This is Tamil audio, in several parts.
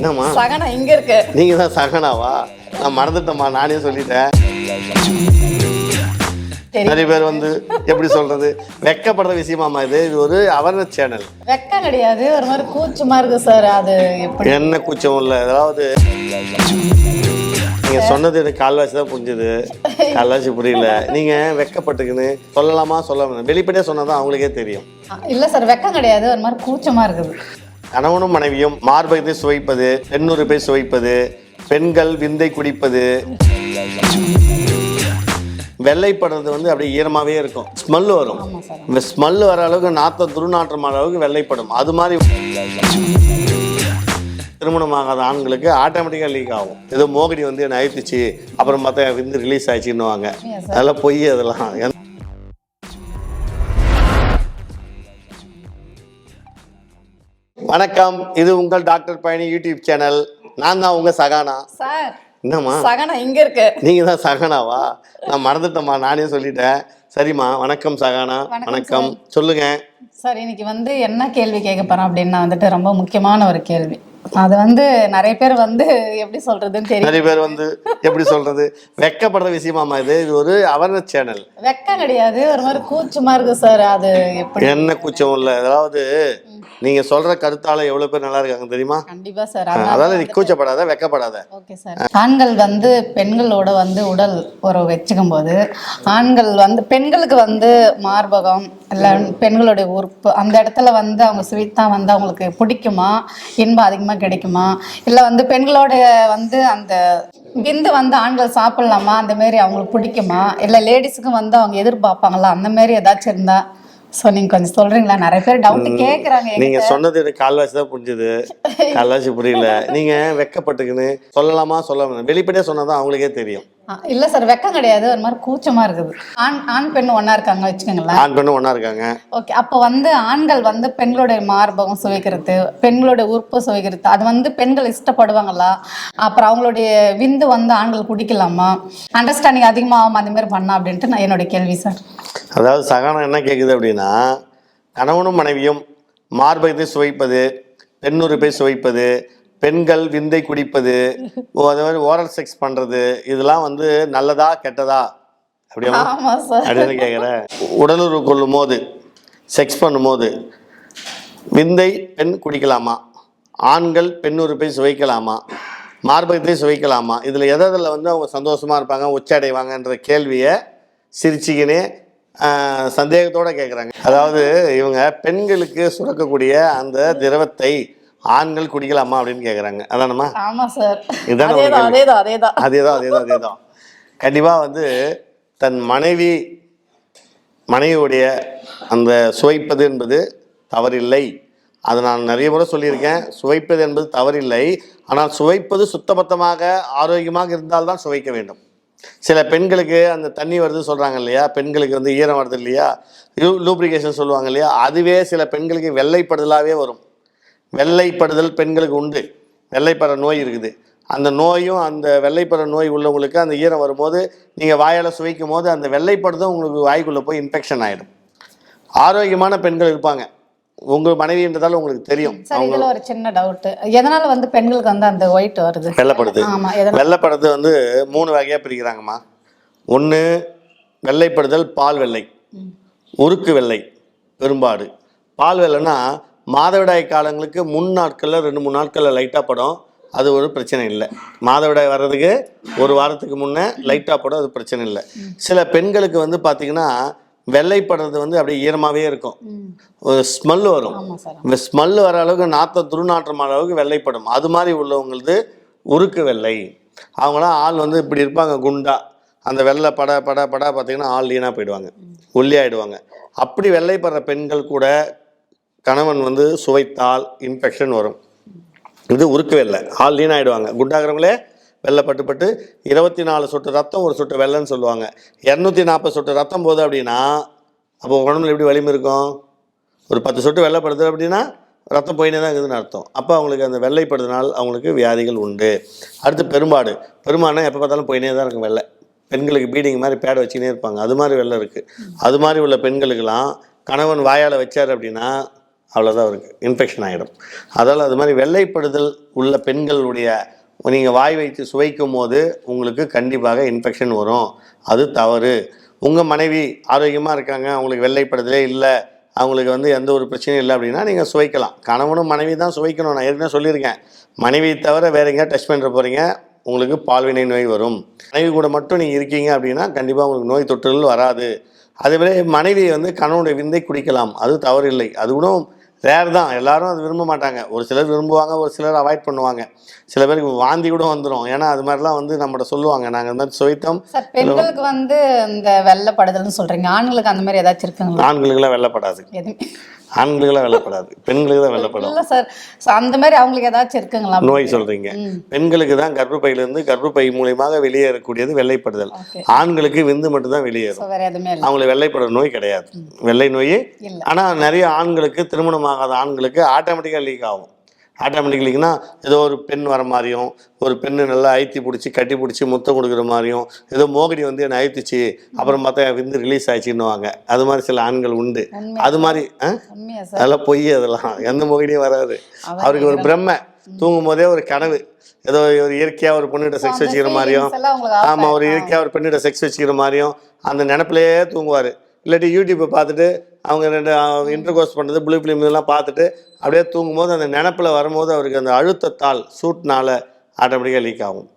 என்னம்மா? சகனா இங்க இருக்கு. நீங்க தான் சகனாவா? நான் மறந்துட்டேம்மா நானே சொல்லிட்டேன். நிறைய பேர் வந்து எப்படி சொல்றது? வெக்கப்படுற விஷயமாமா இது. இது ஒரு அவேர்னஸ் சேனல் வெக்கம் கிடையாது. ஒரு மாதிரி கூச்சமா இருக்கு சார் அது எப்படி? என்ன கூச்சம் இல்லை. அதாவது நீங்க சொன்னது எனக்கு கால்வாசி தான் புரிஞ்சுது. கால்வாசி புரியல. நீங்க வெக்கப்பட்டுக்குன்னு சொல்லலாமா சொல்லாம வெளிப்படையா சொன்னாதான் அவங்களுக்கே தெரியும். இல்ல சார் வெக்கம் கிடையாது. ஒரு மாதிரி கூச்சமா இருக்குது. கணவனும் மனைவியும் மார்பகத்தை சுவைப்பது பெண்ணுறுப்பை சுவைப்பது பெண்கள் விந்தை குடிப்பது. வெள்ளைப்படுறது வந்து அப்படியே ஈரமாவே இருக்கும். ஸ்மெல் வரும். இந்த ஸ்மெல் வர அளவுக்கு நாத்தம் துர்நாற்றம் அளவுக்கு வெள்ளைப்படும். அது மாதிரி திருமணமாகாத ஆண்களுக்கு ஆட்டோமேட்டிக்காக லீக் ஆகும். ஏதோ மோகினி வந்து என்னை அழுத்துச்சு அப்புறம் பார்த்தா விந்து ரிலீஸ் ஆயிடுச்சுன்னுவாங்க. அதெல்லாம் பொய் அதெல்லாம். வணக்கம். இது உங்கள் டாக்டர் பயணி யூடியூப் சேனல். நான் தான் உங்க சகானா. சார் என்னம்மா? சகனா இங்க இருக்கு. நீங்க தான் சகானாவா? நான் மறந்துட்டேம்மா நானே சொல்லிட்டேன். சரிம்மா வணக்கம் சகானா. வணக்கம் சொல்லுங்க. சார் இன்னைக்கு வந்து என்ன கேள்வி கேட்க போறோம் அப்படின்னா வந்துட்டு ரொம்ப முக்கியமான ஒரு கேள்வி. அது வந்து நிறைய பேர் வந்து எப்படி சொல்றதுன்னு தெரியும் நிறைய பேர் வந்து எப்படி சொல்றது? வெக்கப்படுற விஷயமாமா இது. இது ஒரு அவேர்னஸ் சேனல் வெக்கம் கிடையாது. ஒரு மாதிரி கூச்சமா இருக்கு சார். அது எப்படி? என்ன கூச்சம் இல்லை. அதாவது நீங்க சொல்ற கருத்தால எவ்வளவு பேர் நல்லா இருக்காங்க தெரியுமா? கண்டிப்பா சார். அதாவது நீ கூச்சப்படாத வெக்கப்படாத. Okay sir. ஆண்கள் வந்து பெண்களோட வந்து உடல் உறவு வச்சுக்கும் போது ஆண்கள் வந்து பெண்களுக்கு வந்து மார்பகம் இல்லை பெண்களுடைய உறுப்பு. அந்த இடத்துல வந்து அவங்க ஸ்வீட் தான் வந்து அவங்களுக்கு பிடிக்குமா? இன்பம் அதிகமாக கிடைக்குமா? இல்லை வந்து பெண்களோட வந்து அந்த விந்து வந்து ஆண்கள் சாப்பிடலாமா? அந்த மாரி அவங்களுக்கு பிடிக்குமா? இல்லை லேடிஸுக்கும் வந்து அவங்க எதிர்பார்ப்பாங்களா? அந்த மாரி ஏதாச்சும் இருந்தா ஸோ நீங்கள் கொஞ்சம் சொல்றீங்களா? நிறைய பேர் டவுட் கேட்குறாங்க நீங்க சொன்னது எனக்கு கால்வாசி தான் புரிஞ்சுது. கால்வாசி புரியல. நீங்க வெக்கப்பட்டுக்குன்னு சொல்லலாமா? சொல்லாம வெளிப்படையா சொன்னாதான் அவங்களுக்கே தெரியும். இல்லை சார் வெக்கம் கிடையாது. ஒரு மாதிரி கூச்சமா இருக்குது. ஆண் ஆண் பெண் ஒண்ணா இருக்காங்க வச்சுக்கோங்களேன். ஆண் பெண்ணும் ஒண்ணா இருக்காங்க. ஓகே அப்போ வந்து ஆண்கள் வந்து பெண்களுடைய மார்பகம் சுவைக்கிறது பெண்களுடைய உறுப்பு சுவைக்கிறது அது வந்து பெண்கள் இஷ்டப்படுவாங்களா? அப்புறம் அவங்களுடைய விந்து வந்து ஆண்கள் குடிக்கலாமா? அண்டர்ஸ்டாண்டிங் அதிகமாகும் அந்த மாதிரி பண்ணா அப்படின்ட்டு நான் என்னுடைய கேள்வி சார் அதாவது சகானம் என்ன கேக்குது அப்படின்னா கணவனும் மனைவியும் மார்பகத்தை சுவைப்பது பெண்ணுறுப்பை சுவைப்பது பெண்கள் விந்தை குடிப்பது அதே மாதிரி ஓரல் செக்ஸ் பண்றது இதெல்லாம் வந்து நல்லதா கெட்டதா? அப்படியா அப்படின்னு கேட்குறேன் உடலுறவு கொள்ளும் போது செக்ஸ் பண்ணும்போது விந்தை பெண் குடிக்கலாமா? ஆண்கள் பெண் உறுப்பை சுவைக்கலாமா? மார்பகத்தை சுவைக்கலாமா? இதில் எதில் வந்து அவங்க சந்தோஷமாக இருப்பாங்க உச்ச அடைவாங்கன்ற கேள்வியை சிரிச்சிக்கினே சந்தேகத்தோட கேட்குறாங்க அதாவது இவங்க பெண்களுக்கு சுரக்கக்கூடிய அந்த திரவத்தை ஆண்கள் குடிக்கலாமா அப்படின்னு கேட்குறாங்க அதானம்மா? ஆமா சார். இதான அதேதான் அதேதான் அதேதான் அதேதான் அதேதான் அதேதான். கண்டிப்பாக வந்து தன் மனைவி மனைவியுடைய அந்த சுவைப்பது என்பது தவறில்லை. அது நான் நிறைய முறை சொல்லியிருக்கேன். சுவைப்பது என்பது தவறில்லை. ஆனால் சுவைப்பது சுத்தபத்தமாக ஆரோக்கியமாக இருந்தால்தான் சுவைக்க வேண்டும். சில பெண்களுக்கு அந்த தண்ணி வருது சொல்கிறாங்க இல்லையா? பெண்களுக்கு வந்து ஈரம் வருது இல்லையா? லூப்ரிகேஷன் சொல்லுவாங்க இல்லையா? அதுவே சில பெண்களுக்கு வெள்ளைப்படுதலாகவே வரும். வெள்ளைப்படுதல் பெண்களுக்கு உண்டு. வெள்ளைப்பற நோய் இருக்குது. அந்த நோயும் அந்த வெள்ளைப்பற நோய் உள்ளவங்களுக்கு அந்த ஈரம் வரும்போது நீங்கள் வாயால் சுவைக்கும் போது அந்த வெள்ளைப்படுதும் உங்களுக்கு வாய்க்குள்ளே போய் இன்ஃபெக்ஷன் ஆகிடும் ஆரோக்கியமான பெண்கள் இருப்பாங்க. உங்கள் மனைவின்றதால உங்களுக்கு தெரியும். இதுல ஒரு சின்ன டவுட் எதனால வந்து பெண்களுக்கு வந்து அந்த ஒயிட் வருது? வெள்ளைப்படுது. வெள்ளைப்படுது வந்து மூணு வகையாக பிரிக்கிறாங்கம்மா. ஒன்று வெள்ளைப்படுதல் பால் வெள்ளை. உருக்கு வெள்ளை பெரும்பாடு. பால் வெள்ளைன்னா மாதவிடாய் காலங்களுக்கு முன் நாட்களில் ரெண்டு மூணு நாட்களில் லைட்டாக படும் அது ஒரு பிரச்சனை இல்லை. மாதவிடாய் வர்றதுக்கு ஒரு வாரத்துக்கு முன்னே லைட்டாக படும் அது பிரச்சனை இல்லை. சில பெண்களுக்கு வந்து பார்த்திங்கன்னா வெள்ளைப்படுறது வந்து அப்படியே ஈரமாகவே இருக்கும். ஒரு ஸ்மெல் வரும். இந்த ஸ்மெல் வர அளவுக்கு நாத்தம் துர்நாற்றம் அளவுக்கு வெள்ளைப்படும் அது மாதிரி உள்ளவங்களது உருக்கு வெள்ளை. அவங்களாம் ஆள் வந்து இப்படி இருப்பாங்க குண்டா. அந்த வெள்ளை பட பட பட பார்த்தீங்கன்னா ஆள் லீனாக போயிடுவாங்க. ஒல்லியாயிடுவாங்க அப்படி வெள்ளைப்படுற பெண்கள் கூட கணவன் வந்து சுவைத்தால் இன்ஃபெக்ஷன் வரும். இது உருக்கவே இல்லை. ஆள் லீனாயிடுவாங்க குண்டாகிறவங்களே வெள்ளைப்பட்டு பட்டு இருபத்தி நாலு சொட்டு ரத்தம் ஒரு சொட்டு வெள்ளைன்னு சொல்லுவாங்க. இரநூத்தி நாற்பது சொட்டு ரத்தம் போகுது அப்படின்னா அப்போ உடம்புல எப்படி வலிமை இருக்கும்? ஒரு பத்து சொட்டு வெள்ளைப்படுது அப்படின்னா ரத்தம் போயினே தான் இருக்குதுன்னு அர்த்தம். அப்போ அவங்களுக்கு அந்த வெள்ளைப்படுதுனால் அவங்களுக்கு வியாதிகள் உண்டு. அடுத்து பெரும்பாடு. பெரும்பாடுனா எப்போ பார்த்தாலும் போயினே தான் இருக்கும் வெள்ளை. பெண்களுக்கு பீடிங் மாதிரி பேடை வச்சுக்கினே இருப்பாங்க. அது மாதிரி வெள்ளை இருக்குது அது மாதிரி உள்ள பெண்களுக்கெல்லாம் கணவன் வாயால் வச்சார் அப்படின்னா அவ்வளோதான் அவருக்கு இன்ஃபெக்ஷன் ஆகிடும் அதால் அது மாதிரி வெள்ளைப்படுதல் உள்ள பெண்களுடைய நீங்கள் வாய் வைத்து சுவைக்கும் போது உங்களுக்கு கண்டிப்பாக இன்ஃபெக்ஷன் வரும். அது தவறு. உங்கள் மனைவி ஆரோக்கியமாக இருக்காங்க அவங்களுக்கு வெள்ளைப்படுதலே இல்லை அவங்களுக்கு வந்து எந்த ஒரு பிரச்சனையும் இல்லை அப்படின்னா நீங்கள் சுவைக்கலாம். கணவனும் மனைவி தான் சுவைக்கணும். நான் ஏற்கனவே சொல்லியிருக்கேன். மனைவியை தவிர வேற எங்கேயா டச் பண்ணுற போகிறீங்க உங்களுக்கு பால்வினை நோய் வரும். மனைவி கூட மட்டும் நீங்கள் இருக்கீங்க அப்படின்னா கண்டிப்பாக உங்களுக்கு நோய் தொற்றுகள் வராது. அதேமாதிரி மனைவி வந்து கணவனுடைய விந்தை குடிக்கலாம். அது தவறு இல்லை அது கூட ரேர் தான். எல்லாரும் அது விரும்ப மாட்டாங்க. ஒரு சிலர் விரும்புவாங்க ஒரு சிலர் அவாய்ட் பண்ணுவாங்க. சில பேருக்கு வாந்தி கூட வந்துடும் ஏன்னா அது மாதிரிலாம் வந்து நம்மகிட்ட சொல்லுவாங்க. நாங்கள் இந்த மாதிரி சுவைத்தோம். பெண்களுக்கு வந்து இந்த வெள்ளைப்படுதல்னு சொல்றீங்க. ஆண்களுக்கு அந்த மாதிரி ஏதாச்சும் இருக்குங்களா? ஆண்களுக்கெல்லாம் வெள்ளப்படாது ஆண்களுக்கெல்லாம் வெள்ளப்படாது பெண்களுக்கு தான் வெள்ளப்படும் இல்ல சார் அந்த மாதிரி அவங்களுக்கு ஏதாச்சும் இருக்குங்களா? நோய் சொல்றீங்க. பெண்களுக்கு தான் கர்ப்பப்பையிலிருந்து கர்ப்பப்பை மூலியமாக வெளியேறக்கூடியது வெள்ளைப்படுதல் ஆண்களுக்கு விந்து மட்டும்தான் வெளியேறும். அவங்களுக்கு வெள்ளைப்படுற நோய் கிடையாது. வெள்ளை நோய். ஆனால் நிறைய ஆண்களுக்கு திருமணமாகாத ஆண்களுக்கு ஆட்டோமேட்டிக்காக லீக் ஆகும். ஆட்டோமேட்டிக் லீக்னா ஏதோ ஒரு பெண் வர மாதிரியும் ஒரு பெண்ணு நல்லா அழுத்தி பிடிச்சி கட்டி பிடிச்சி முத்தம் கொடுக்குற மாதிரியும் ஏதோ மோகினி வந்து என்னை அழுத்துச்சு அப்புறம் பார்த்தா விந்து ரிலீஸ் ஆயிடுச்சுன்னுவாங்க. அது மாதிரி சில ஆண்கள் உண்டு. அது மாதிரி அதெல்லாம் பொய் அதெல்லாம். எந்த மோகினியும் வராது. அவருக்கு ஒரு பிரம்மை. தூங்கும் போதே ஒரு கனவு. ஏதோ ஒரு இயற்கையாக ஒரு பொண்ணுகிட்ட செக்ஸ் வச்சுக்கிற மாதிரியும். ஆமாம் ஒரு இயற்கையாக ஒரு பெண்ணிட்ட செக்ஸ் வச்சுக்கிற மாதிரியும் அந்த நினப்பிலேயே தூங்குவார். இல்லாட்டி யூடியூப்பை பார்த்துட்டு அவங்க ரெண்டு இன்டர் கோர்ஸ் பண்ணுறது ப்ளூ ஃபிலிம் இதெல்லாம் பார்த்துட்டு அப்படியே தூங்கும்போது அந்த நினப்பில் வரும்போது அவருக்கு அந்த அழுத்தத்தால் சூட்னால ஆட்டோமேட்டிக்காக லீக் ஆகும்.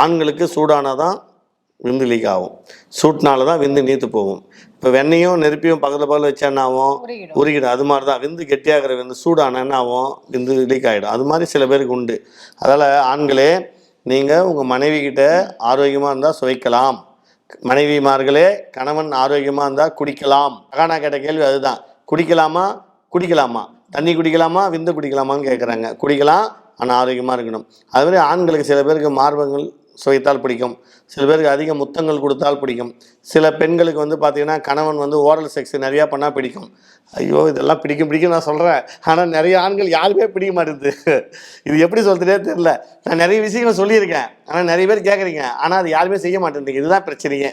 ஆண்களுக்கு சூடானால் தான் விந்து லீக் ஆகும். சூட்னால தான் விந்து நீத்து போகும். இப்போ வெண்ணையும் நெருப்பியும் பக்கத்தில் பக்கத்தில் வச்சா என்ன ஆகும் உருகிடும். அது மாதிரி தான். விந்து கெட்டியாகிற விந்து சூடான என்ன ஆகும் விந்து லீக் ஆகிடும். அது மாதிரி சில பேருக்கு உண்டு. அதால் ஆண்களே நீங்கள் உங்கள் மனைவி கிட்ட ஆரோக்கியமாக இருந்தால் சுவைக்கலாம். மனைவிமார்களே கணவன் ஆரோக்கியமாக இருந்தால் குடிக்கலாம். அகானா கேட்ட கேள்வி அதுதான். குடிக்கலாமா? குடிக்கலாமா? தண்ணி குடிக்கலாமா? விந்து குடிக்கலாமான்னு கேட்குறாங்க குடிக்கலாம் ஆனால் ஆரோக்கியமாக இருக்கணும். அதுமாதிரி ஆண்களுக்கு சில பேருக்கு மார்பங்கள் சுவைத்தால் பிடிக்கும். சில பேருக்கு அதிக முத்தங்கள் கொடுத்தால் பிடிக்கும். சில பெண்களுக்கு வந்து பார்த்திங்கன்னா கணவன் வந்து ஓரல் செக்ஸ் நிறையா பண்ணால் பிடிக்கும். ஐயோ இதெல்லாம் பிடிக்கும் பிடிக்கும் நான் சொல்கிறேன் ஆனால் நிறைய ஆண்கள் யாருமே பிடிக்க மாட்டேங்குது. இது எப்படி சொல்கிறதே தெரில நான் நிறைய விஷயங்கள் சொல்லியிருக்கேன். ஆனால் நிறைய பேர் கேட்குறீங்க ஆனால் அது யாருமே செய்ய மாட்டேங்குது. இதுதான் பிரச்சனையே.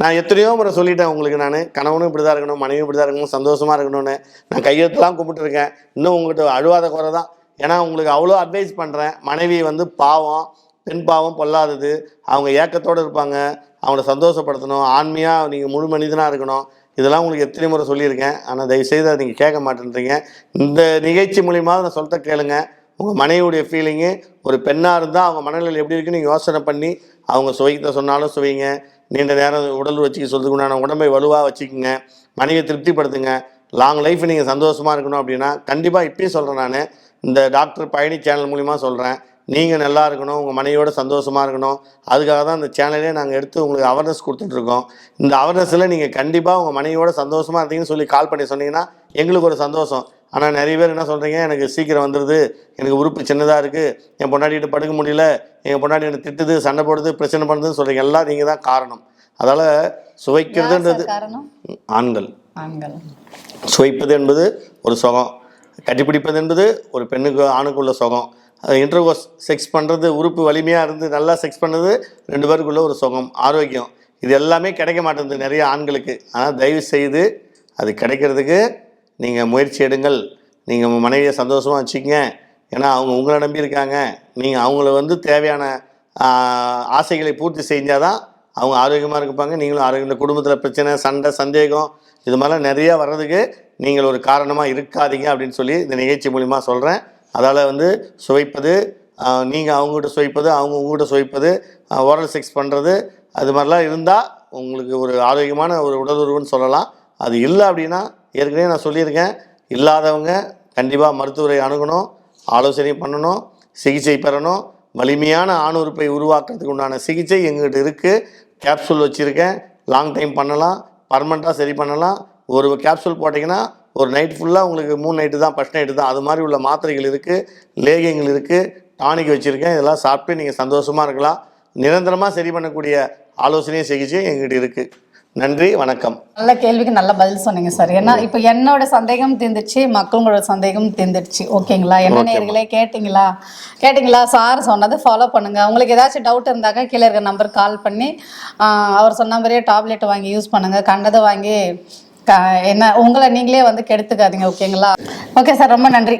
நான் எத்தனையோ முறை சொல்லிட்டேன் உங்களுக்கு நான். கணவனும் இப்படி தான் இருக்கணும் மனைவியும் இப்படி தான் இருக்கணும் சந்தோஷமாக இருக்கணும்னு. நான் கையெழுத்துலாம் கும்பிட்டுருக்கேன். இன்னும் உங்கள்கிட்ட அழுவாத குறை தான். ஏன்னா உங்களுக்கு அவ்வளோ அட்வைஸ் பண்ணுறேன் மனைவி வந்து பாவம். பெண் பாவம் பொல்லாதது. அவங்க ஏக்கத்தோடு இருப்பாங்க. அவங்கள சந்தோஷப்படுத்தணும். ஆண்மையாக நீங்கள் முழு மனிதனாக இருக்கணும். இதெல்லாம் உங்களுக்கு எத்தனை முறை சொல்லியிருக்கேன். ஆனால் தயவுசெய்து அதை நீங்கள் கேட்க மாட்டேன்றீங்க. இந்த நிகழ்ச்சி மூலியமாக நான் சொல்லிட்ட கேளுங்க. உங்கள் மனைவியுடைய ஃபீலிங்கு ஒரு பெண்ணாக இருந்தால் அவங்க மனநிலை எப்படி இருக்குன்னு நீங்கள் யோசனை பண்ணி அவங்க சுவைக்க சொன்னாலும் சுவைங்க. நீண்ட நேரம் உடல் வச்சுக்க சொல்றதுக்கு உண்டான உடம்பை வலுவாக வச்சுக்கோங்க. மனைவியை திருப்திப்படுத்துங்க. லாங் லைஃப் நீங்கள் சந்தோஷமாக இருக்கணும் அப்படின்னா கண்டிப்பாக இப்பயும் சொல்கிறேன் நான். இந்த டாக்டர் பழனி சேனல் மூலிமா சொல்கிறேன் நீங்கள் நல்லா இருக்கணும் உங்கள் மனைவியோட சந்தோஷமாக இருக்கணும். அதுக்காக தான் இந்த சேனலே நாங்கள் எடுத்து உங்களுக்கு அவேர்னஸ் கொடுத்துட்ருக்கோம் இந்த அவேர்னஸில் நீங்கள் கண்டிப்பாக உங்கள் மனைவியோட சந்தோஷமாக இருந்தீங்கன்னு சொல்லி கால் பண்ணி சொன்னீங்கன்னா எங்களுக்கு ஒரு சந்தோஷம். ஆனால் நிறைய பேர் என்ன சொல்கிறீங்க எனக்கு சீக்கிரம் வந்துடுது எனக்கு உறுப்பு சின்னதாக இருக்குது என் பொண்டாட்டிகிட்ட படுக்க முடியல. எங்கள் பொண்டாட்டி எனக்கு திட்டுது சண்டை போடுது பிரச்சனை பண்ணுதுன்னு சொல்கிறீங்க எல்லாம் நீங்கள் தான் காரணம். அதால் சுவைக்கிறதுன்றது ஆண்கள். சுவைப்பது என்பது ஒரு சுகம். கட்டிப்பிடிப்பது என்பது ஒரு பெண்ணுக்கு ஆணுக்குள்ள சுகம். இன்டர்கோஸ் செக்ஸ் பண்ணுறது உறுப்பு வலிமையாக இருந்து நல்லா செக்ஸ் பண்ணது ரெண்டு பேருக்குள்ள ஒரு சுகம் ஆரோக்கியம். இது எல்லாமே கிடைக்க மாட்டேங்குது நிறைய ஆண்களுக்கு. ஆனால் தயவு செய்து அது கிடைக்கிறதுக்கு நீங்கள் முயற்சி எடுங்கள். நீங்கள் உங்கள் மனைவியை சந்தோஷமாக வச்சுக்கங்க. ஏன்னா அவங்க உங்களை நம்பி இருக்காங்க. நீங்கள் அவங்கள வந்து தேவையான ஆசைகளை பூர்த்தி செஞ்சால் தான் அவங்க ஆரோக்கியமாக இருப்பாங்க. நீங்களும் ஆரோக்கியம் குடும்பத்தில் பிரச்சனை சண்டை சந்தேகம் இது மாதிரிலாம் நிறையா வர்றதுக்கு நீங்கள் ஒரு காரணமாக இருக்காதீங்க அப்படின்னு சொல்லி இந்த நிகழ்ச்சி மூலிமா சொல்கிறேன் அதால் வந்து சுவைப்பது நீங்கள் அவங்ககிட்ட சுவைப்பது அவங்க உங்ககிட்ட சுவைப்பது ஓரல் செக்ஸ் பண்ணுறது அது மாதிரிலாம் இருந்தால் உங்களுக்கு ஒரு ஆரோக்கியமான ஒரு உடல் சொல்லலாம். அது இல்லை அப்படின்னா ஏற்கனவே நான் சொல்லியிருக்கேன். இல்லாதவங்க கண்டிப்பாக மருத்துவரை அணுகணும் ஆலோசனை பண்ணணும் சிகிச்சை பெறணும். வலிமையான ஆணுறுப்பை உருவாக்குறதுக்கு உண்டான சிகிச்சை எங்கள்கிட்ட இருக்குது கேப்சூல் வச்சுருக்கேன். லாங் டைம் பண்ணலாம். பர்மனெண்ட்டாக சரி பண்ணலாம். ஒரு கேப்சூல் போட்டிங்கன்னா ஒரு நைட் ஃபுல்லாக உங்களுக்கு மூணு நைட்டு தான் ஃபஸ்ட் நைட்டு தான். அது மாதிரி உள்ள மாத்திரைகள் இருக்குது லேகியங்கள் இருக்குது டானிக் வச்சுருக்கேன். இதெல்லாம் சாப்பிட்டு நீங்கள் சந்தோஷமாக இருக்கலாம். நிரந்தரமாக சரி பண்ணக்கூடிய ஆலோசனை சிகிச்சை எங்ககிட்ட இருக்குது நன்றி வணக்கம். நல்ல கேள்விக்கு நல்ல பதில் சொன்னீங்க சார் ஏன்னா இப்போ என்னோட சந்தேகம் தீர்ந்துச்சு மக்களோட சந்தேகம் தீர்ந்துடுச்சு. ஓகேங்களா? என்ன நேர்களே கேட்டிங்களா? கேட்டிங்களா? சார் சொன்னதை ஃபாலோ பண்ணுங்க. உங்களுக்கு ஏதாச்சும் டவுட் இருந்தாக்கா கீழே இருக்க நம்பருக்கு கால் பண்ணி அவர் சொன்ன மாதிரியே டாப்லெட் வாங்கி யூஸ் பண்ணுங்க. கண்டதை வாங்கி என்ன உங்களை நீங்களே வந்து கெடுத்துக்காதீங்க ஓகேங்களா ஓகே சார் ரொம்ப நன்றி.